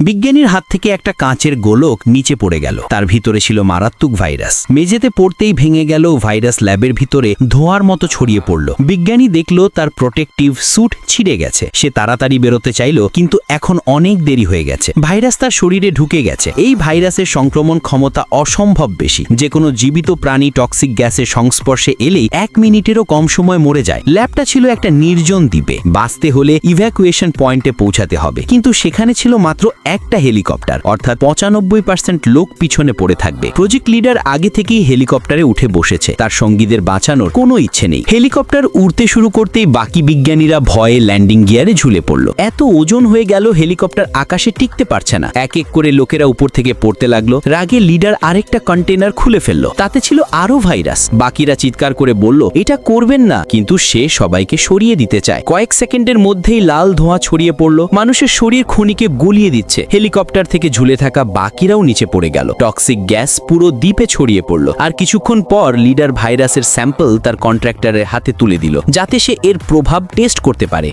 বিজ্ঞানীর হাত থেকে একটা কাঁচের গোলক নিচে পড়ে গেল। তার ভিতরে ছিল মারাত্মক ভাইরাস। মেঝেতে পড়তেই ভেঙে গেল ভাইরাস ল্যাবের ভিতরে ধোঁয়ার মতো ছড়িয়ে পড়ল। বিজ্ঞানী দেখল তার প্রোটেকটিভ স্যুট ছিঁড়ে গেছে। সে তাড়াতাড়ি বেরোতে চাইল, কিন্তু এখন অনেক দেরি হয়ে গেছে। ভাইরাস তার শরীরে ঢুকে গেছে। এই ভাইরাসের সংক্রমণ ক্ষমতা অসম্ভব বেশি। যে কোনো জীবিত প্রাণী টক্সিক গ্যাসের সংস্পর্শে এলেই এক মিনিটেরও কম সময় মরে যায়। ল্যাবটা ছিল একটা নির্জন দ্বীপে। বাঁচতে হলে ইভ্যাকুয়েশন পয়েন্টে পৌঁছাতে হবে। কিন্তু সেখানে ছিল মাত্র একটা হেলিকপ্টার, অর্থাৎ পঁচানব্বই পার্সেন্ট লোক পিছনে পড়ে থাকবে। প্রজেক্ট লিডার আগে থেকেই হেলিকপ্টারে উঠে বসেছে। তার সঙ্গীদের বাঁচানোর কোনো ইচ্ছে নেই। হেলিকপ্টার উড়তে শুরু করতেই বাকি বিজ্ঞানীরা ভয়ে ল্যান্ডিং গিয়ারে ঝুলে পড়ল। এত ওজন হয়ে গেল, হেলিকপ্টার আকাশে টিকতে পারছে না। এক এক করে লোকেরা উপর থেকে পড়তে লাগল। রাগে লিডার আরেকটা কন্টেনার খুলে ফেলল। তাতে ছিল আরও ভাইরাস বাকিরা চিৎকার করে বলল, এটা করবেন না। কিন্তু সে সবাইকে সরিয়ে দিতে চায়। কয়েক সেকেন্ডের মধ্যেই লাল ধোঁয়া ছড়িয়ে পড়ল। মানুষের শরীর খনিকে গলিয়ে দিচ্ছে। হেলিকপ্টার থেকে ঝুলে থাকা বাকিরাও নিচে পড়ে গেল। টক্সিক গ্যাস পুরো দ্বীপে ছড়িয়ে পড়ল। আর কিছুক্ষণ পর লিডার ভাইরাসের স্যাম্পল তার কন্ট্রাক্টরের হাতে তুলে দিল, যাতে সে এর প্রভাব টেস্ট করতে পারে।